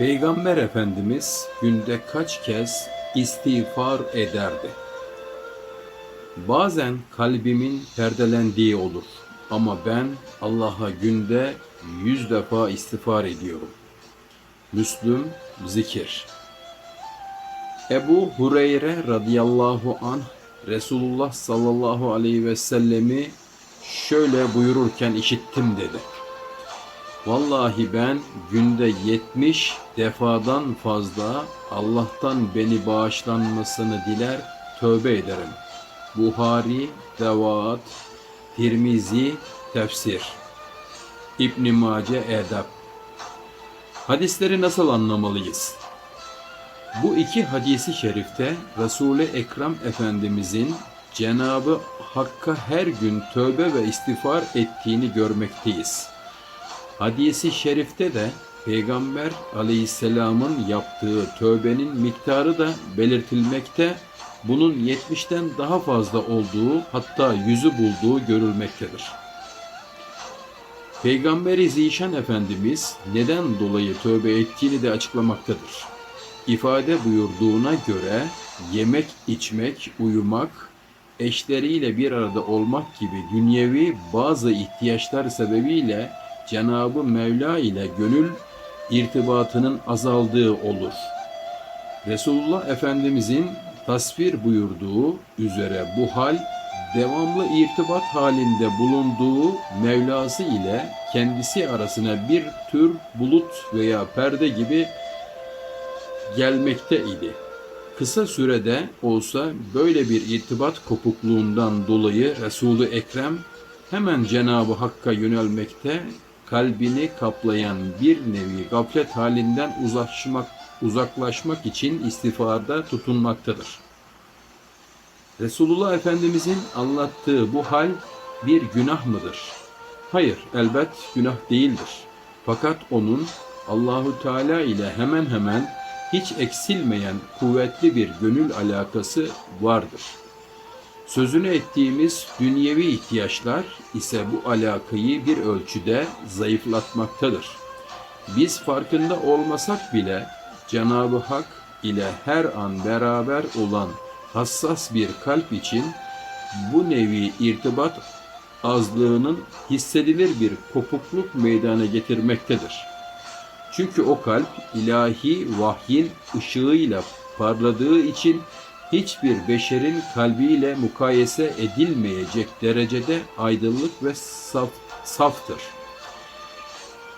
Peygamber Efendimiz günde kaç kez istiğfar ederdi? Bazen kalbimin perdelendiği olur ama ben Allah'a günde yüz defa istiğfar ediyorum. Müslüm Zikir Ebu Hureyre radıyallahu anh Resulullah sallallahu aleyhi ve sellemi şöyle buyururken işittim dedi. Vallahi ben günde 70 defadan fazla Allah'tan beni bağışlanmasını diler, tövbe ederim. Buhari, Devaat, Tirmizi, Tefsir. İbn Mace Edeb. Hadisleri nasıl anlamalıyız? Bu iki hadisi şerifte Resul-i Ekrem Efendimizin Cenabı Hakk'a her gün tövbe ve istiğfar ettiğini görmekteyiz. Hadisi şerifte de Peygamber aleyhisselamın yaptığı tövbenin miktarı da belirtilmekte, bunun 70'ten daha fazla olduğu hatta yüzü bulduğu görülmektedir. Peygamberi Zişan Efendimiz neden dolayı tövbe ettiğini de açıklamaktadır. İfade buyurduğuna göre yemek, içmek, uyumak, eşleriyle bir arada olmak gibi dünyevi bazı ihtiyaçlar sebebiyle Cenabı Mevla ile gönül irtibatının azaldığı olur. Resulullah Efendimizin tasvir buyurduğu üzere bu hal devamlı irtibat halinde bulunduğu Mevlası ile kendisi arasına bir tür bulut veya perde gibi gelmekte idi. Kısa sürede olsa böyle bir irtibat kopukluğundan dolayı Resul-i Ekrem hemen Cenab-ı Hakk'a yönelmekte, kalbini kaplayan bir nevi gaflet halinden uzaklaşmak, uzaklaşmak için istiğfarda tutunmaktadır. Resulullah Efendimizin anlattığı bu hal bir günah mıdır? Hayır, elbet günah değildir. Fakat onun Allahu Teala ile hemen hemen hiç eksilmeyen kuvvetli bir gönül alakası vardır. Sözünü ettiğimiz dünyevi ihtiyaçlar ise bu alakayı bir ölçüde zayıflatmaktadır. Biz farkında olmasak bile Cenab-ı Hak ile her an beraber olan hassas bir kalp için bu nevi irtibat azlığının hissedilir bir kopukluk meydana getirmektedir. Çünkü o kalp ilahi vahyin ışığıyla parladığı için hiçbir beşerin kalbiyle mukayese edilmeyecek derecede aydınlık ve saf, saftır.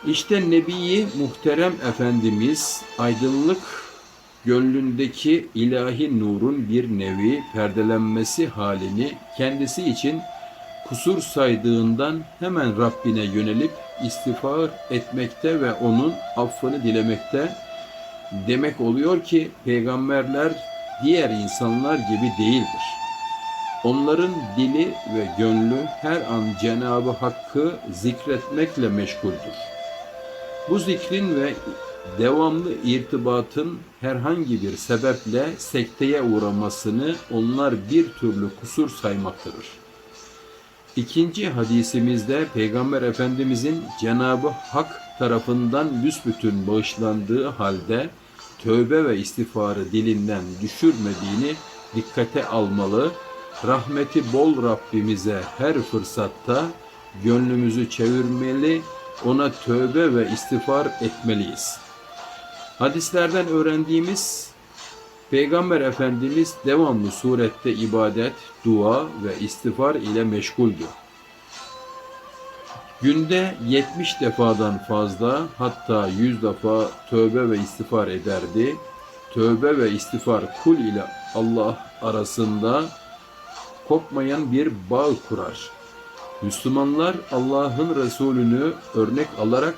İşte Nebi Muhterem Efendimiz aydınlık gönlündeki ilahi nurun bir nevi perdelenmesi halini kendisi için kusur saydığından hemen Rabbine yönelip istiğfar etmekte ve onun affını dilemekte demek oluyor ki peygamberler diğer insanlar gibi değildir. Onların dili ve gönlü her an Cenabı Hakk'ı zikretmekle meşguldür. Bu zikrin ve devamlı irtibatın herhangi bir sebeple sekteye uğramasını onlar bir türlü kusur saymaktadır. İkinci hadisimizde Peygamber Efendimizin Cenabı Hak tarafından büsbütün bağışlandığı halde tövbe ve istiğfarı dilinden düşürmediğini dikkate almalı, rahmeti bol Rabbimize her fırsatta gönlümüzü çevirmeli, ona tövbe ve istiğfar etmeliyiz. Hadislerden öğrendiğimiz Peygamber Efendimiz devamlı surette ibadet, dua ve istiğfar ile meşguldü. Günde 70 defadan fazla hatta 100 defa tövbe ve istiğfar ederdi. Tövbe ve istiğfar kul ile Allah arasında kopmayan bir bağ kurar. Müslümanlar Allah'ın Resulünü örnek alarak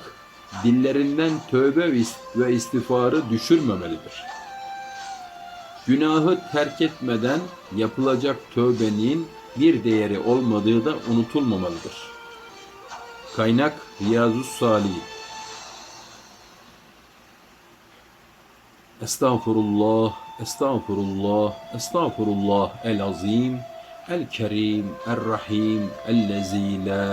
dillerinden tövbe ve istiğfarı düşürmemelidir. Günahı terk etmeden yapılacak tövbenin bir değeri olmadığı da unutulmamalıdır. Kaynak Riyazus Salih. Estağfurullah, estağfurullah, estağfurullah. El-azim, el-kerim, el-rahim, ellezî la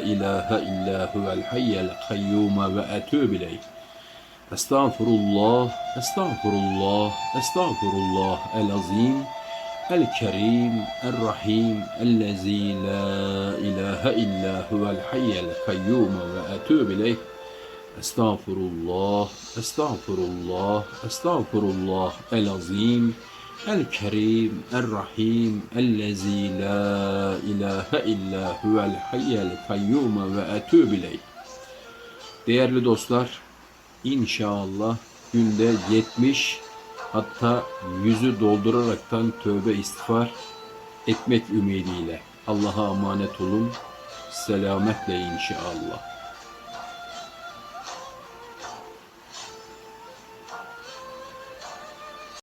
ilahe illa huvel hayyel kayyum ve etûb ileyh. Estağfurullah, estağfurullah, estağfurullah el-azim, el-kerim, el-rahim, ellezî la ilahe illa huvel hayyel kayyum ve etûbü ileyh. Estağfurullah, estağfurullah, estağfurullah el-azim, el-kerim, el-rahim, ellezî la ilahe illa huvel hayyel kayyum ve etûbü ileyh. Değerli dostlar, İnşallah günde 70 hatta yüzü dolduraraktan tövbe istiğfar etmek ümidiyle. Allah'a emanet olun. Selametle inşallah.